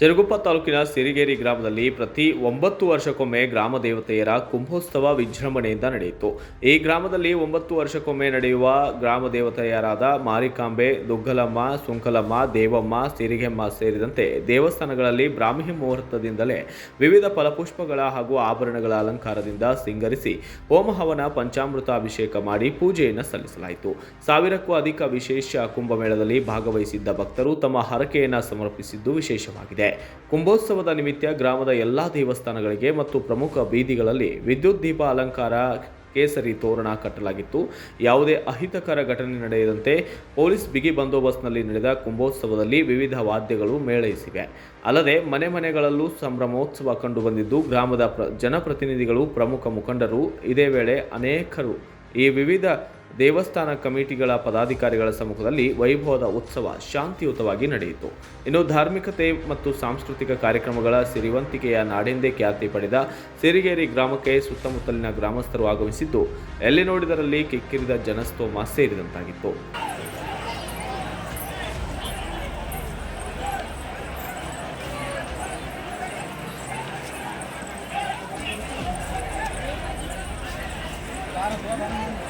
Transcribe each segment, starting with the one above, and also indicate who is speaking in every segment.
Speaker 1: ಸಿರುಗುಪ್ಪ ತಾಲೂಕಿನ ಸಿರಿಗೇರಿ ಗ್ರಾಮದಲ್ಲಿ ಪ್ರತಿ ಒಂಬತ್ತು ವರ್ಷಕ್ಕೊಮ್ಮೆ ಗ್ರಾಮ ದೇವತೆಯರ ಕುಂಭೋತ್ಸವ ವಿಜೃಂಭಣೆಯಿಂದ ನಡೆಯಿತು. ಈ ಗ್ರಾಮದಲ್ಲಿ ಒಂಬತ್ತು ವರ್ಷಕ್ಕೊಮ್ಮೆ ನಡೆಯುವ ಗ್ರಾಮ ದೇವತೆಯರಾದ ಮಾರಿಕಾಂಬೆ, ದುಗ್ಗಲಮ್ಮ, ಸುಂಕಲಮ್ಮ, ದೇವಮ್ಮ, ಸಿರಿಗೆಮ್ಮ ಸೇರಿದಂತೆ ದೇವಸ್ಥಾನಗಳಲ್ಲಿ ಬ್ರಾಹ್ಮಿ ಮುಹೂರ್ತದಿಂದಲೇ ವಿವಿಧ ಫಲಪುಷ್ಪಗಳ ಹಾಗೂ ಆಭರಣಗಳ ಅಲಂಕಾರದಿಂದ ಸಿಂಗರಿಸಿ ಹೋಮಹವನ ಪಂಚಾಮೃತ ಅಭಿಷೇಕ ಮಾಡಿ ಪೂಜೆಯನ್ನು ಸಲ್ಲಿಸಲಾಯಿತು. ಸಾವಿರಕ್ಕೂ ಅಧಿಕ ವಿಶೇಷ ಕುಂಭಮೇಳದಲ್ಲಿ ಭಾಗವಹಿಸಿದ್ದ ಭಕ್ತರು ತಮ್ಮ ಹರಕೆಯನ್ನು ಸಮರ್ಪಿಸಿದ್ದು ವಿಶೇಷವಾಗಿದೆ. ಕುಂಭೋತ್ಸವದ ನಿಮಿತ್ತ ಗ್ರಾಮದ ಎಲ್ಲ ದೇವಸ್ಥಾನಗಳಿಗೆ ಮತ್ತು ಪ್ರಮುಖ ಬೀದಿಗಳಲ್ಲಿ ವಿದ್ಯುತ್ ದೀಪ ಅಲಂಕಾರ ಕೇಸರಿ ತೋರಣ ಕಟ್ಟಲಾಗಿತ್ತು. ಯಾವುದೇ ಅಹಿತಕರ ಘಟನೆ ನಡೆಯದಂತೆ ಪೊಲೀಸ್ ಬಿಗಿ ಬಂದೋಬಸ್ತ್ನಲ್ಲಿ ನಡೆದ ಕುಂಭೋತ್ಸವದಲ್ಲಿ ವಿವಿಧ ವಾದ್ಯಗಳು ಮೇಳೈಸಿವೆ. ಅಲ್ಲದೆ ಮನೆ ಮನೆಗಳಲ್ಲೂ ಸಂಭ್ರಮೋತ್ಸವ ಕಂಡುಬಂದಿದ್ದು, ಗ್ರಾಮದ ಪ್ರ, ಜನಪ್ರತಿನಿಧಿಗಳು ಪ್ರಮುಖ ಮುಖಂಡರು ಇದೇ ವೇಳೆ ಅನೇಕರು ಈ ವಿವಿಧ ದೇವಸ್ಥಾನ ಕಮಿಟಿಗಳ ಪದಾಧಿಕಾರಿಗಳ ಸಮ್ಮುಖದಲ್ಲಿ ವೈಭವದ ಉತ್ಸವ ಶಾಂತಿಯುತವಾಗಿ ನಡೆಯಿತು. ಇನ್ನು ಧಾರ್ಮಿಕತೆ ಮತ್ತು ಸಾಂಸ್ಕೃತಿಕ ಕಾರ್ಯಕ್ರಮಗಳ ಸಿರಿವಂತಿಕೆಯ ನಾಡೆಂದೇ ಖ್ಯಾತಿ ಪಡೆದ ಸಿರಿಗೇರಿ ಗ್ರಾಮಕ್ಕೆ ಸುತ್ತಮುತ್ತಲಿನ ಗ್ರಾಮಸ್ಥರು ಆಗಮಿಸಿದ್ದು, ಎಲ್ಲಿ ನೋಡಿದರಲ್ಲಿ ಕಿಕ್ಕಿರಿದ ಜನಸ್ತೋಮ ಸೇರಿದಂತಾಗಿತ್ತು.
Speaker 2: ಹಿಂಗ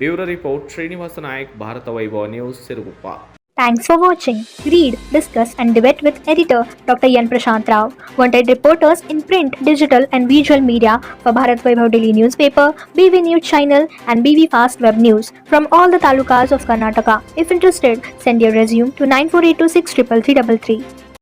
Speaker 1: Bureau report Srinivasa Nayak Bharata Vaibhava news Siruguppa
Speaker 3: Thanks for watching. Read, discuss, and debate with editor Dr. Yan Prashant Rao. Wanted reporters in print, digital, and visual media for Bharat Vaibhav Daily newspaper, BV News channel, and BV Fast Web News from all the talukas of Karnataka. If interested, send your resume to 9482633333.